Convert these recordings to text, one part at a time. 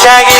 इच्छा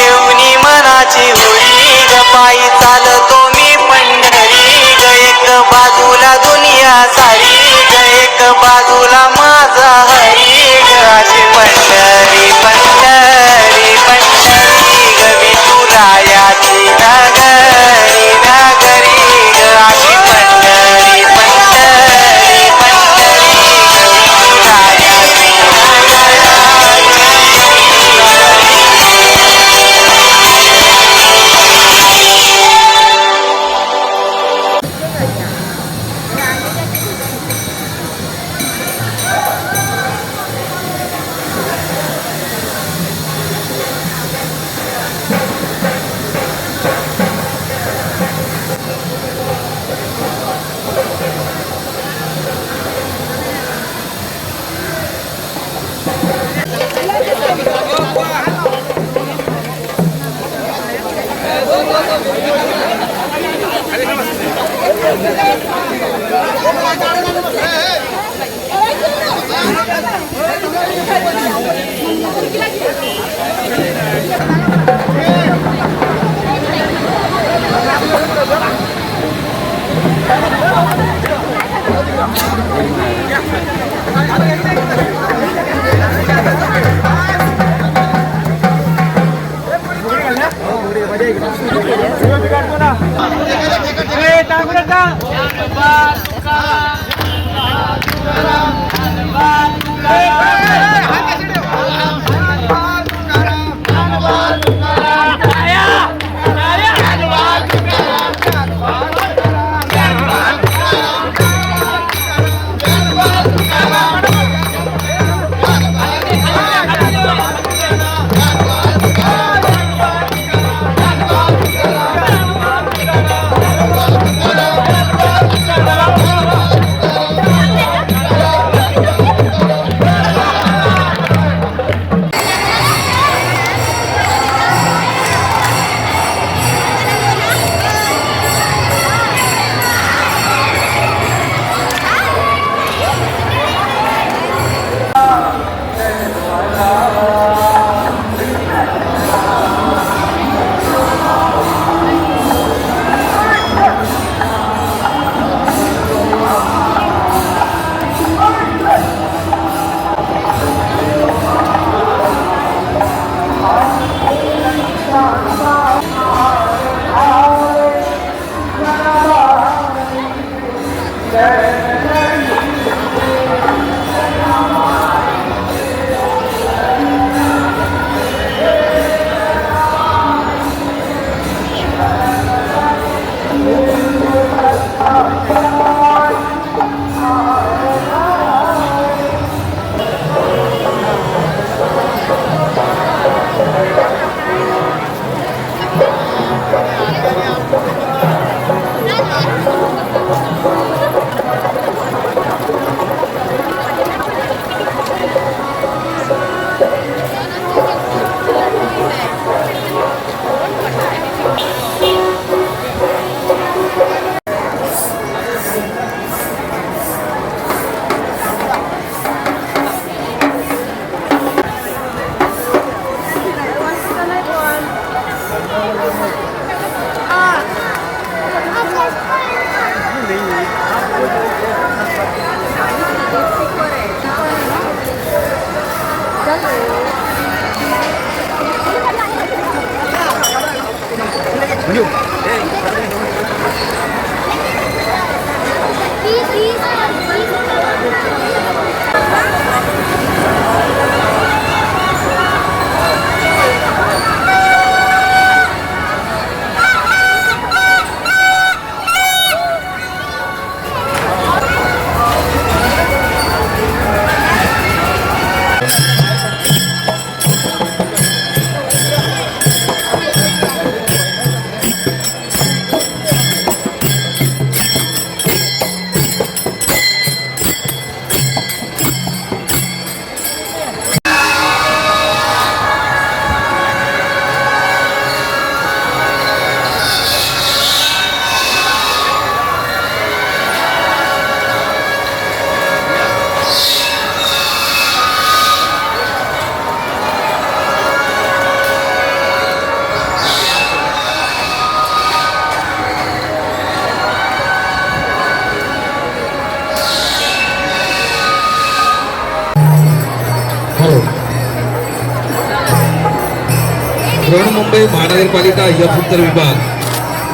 बृहन्मुंबई महानगरपालिका यफ उत्तर विभाग.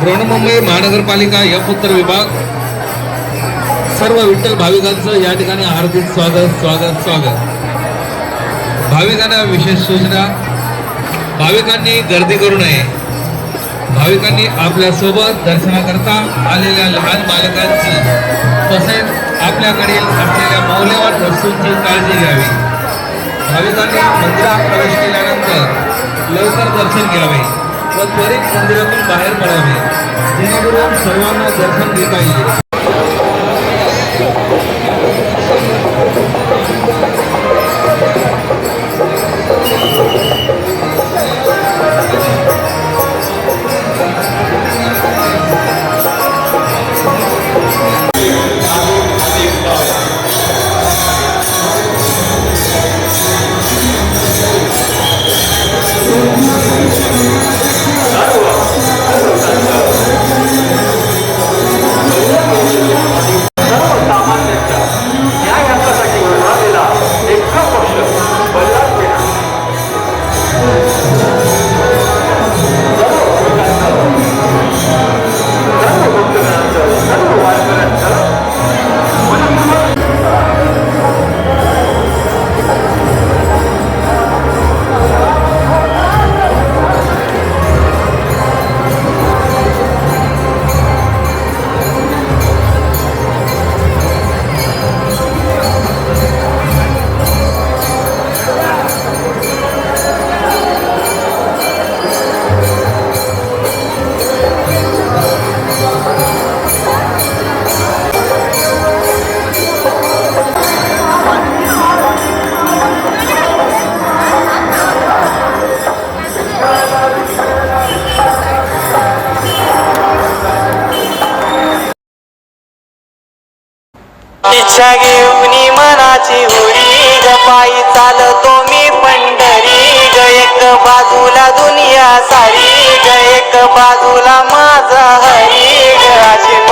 बृहन्मुंबई महानगरपालिका यफ उत्तर विभाग. सर्व विठ्ठल भाविकांचं या ठिकाणी हार्दिक स्वागत स्वागत स्वागत. भाविकांना विशेष सूचना. भाविकांनी गर्दी करू नये. भाविकांनी आपल्यासोबत दर्शनाकरता आलेल्या लहान बालकांची तसेच आपल्याकडील असलेल्या मौल्यवान वस्तूंची काळजी घ्यावी. भाविकांनी मंदिरात प्रवेश केल्यानंतर लवकर दर्शन घ्यावे व त्वरित मंदिरातून बाहेर पडावे. जेणेकरून सर्वांना दर्शन घेता येईल. इच्छा घेऊन मनाची होळी. ग पायी चालतो मी पंढरी. ग एक बाजूला दुनिया सारी. ग एक बाजूला माझा हरी. ग अशी